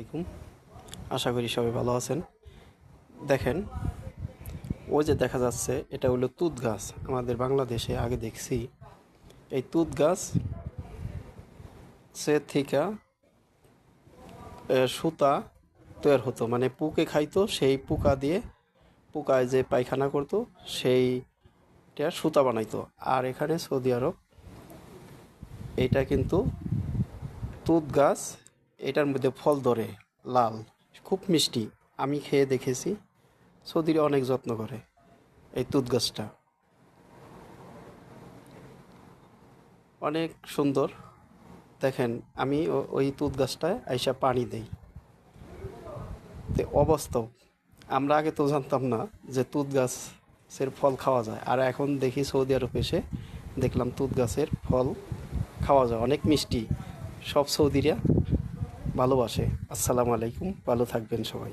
আলাইকুম। আশা করি সবাই ভালো আছেন। দেখেন, ওই যে দেখা যাচ্ছে, এটা হলো তুত গাছ। আমাদের বাংলাদেশে আগে দেখছি, এই তুত গাছ সে থেকে সুতা তৈরি হতো। মানে পুকে খাইতো, সেই পোকা দিয়ে, পোকায় যে পায়খানা করতো, সেইটা সুতা বানাইতো। আর এখানে সৌদি আরব এটা কিন্তু তুত গাছ এটার মধ্যে ফল ধরে, লাল, খুব মিষ্টি। আমি খেয়ে দেখেছি, সৌদিরা অনেক যত্ন করে এই তুত গাছটা। অনেক সুন্দর। দেখেন, আমি ওই তুত গাছটায় আইসা পানি দেই। অবাস্তব। আমরা আগে তো জানতাম না যে তুত গাছের ফল খাওয়া যায়। আর এখন দেখি সৌদি আরব এসে দেখলাম তুত গাছের ফল খাওয়া যায়। অনেক মিষ্টি। সব সৌদিরা ভালোবাসে। আসসালামু আলাইকুম ভালো থাকবেন সবাই।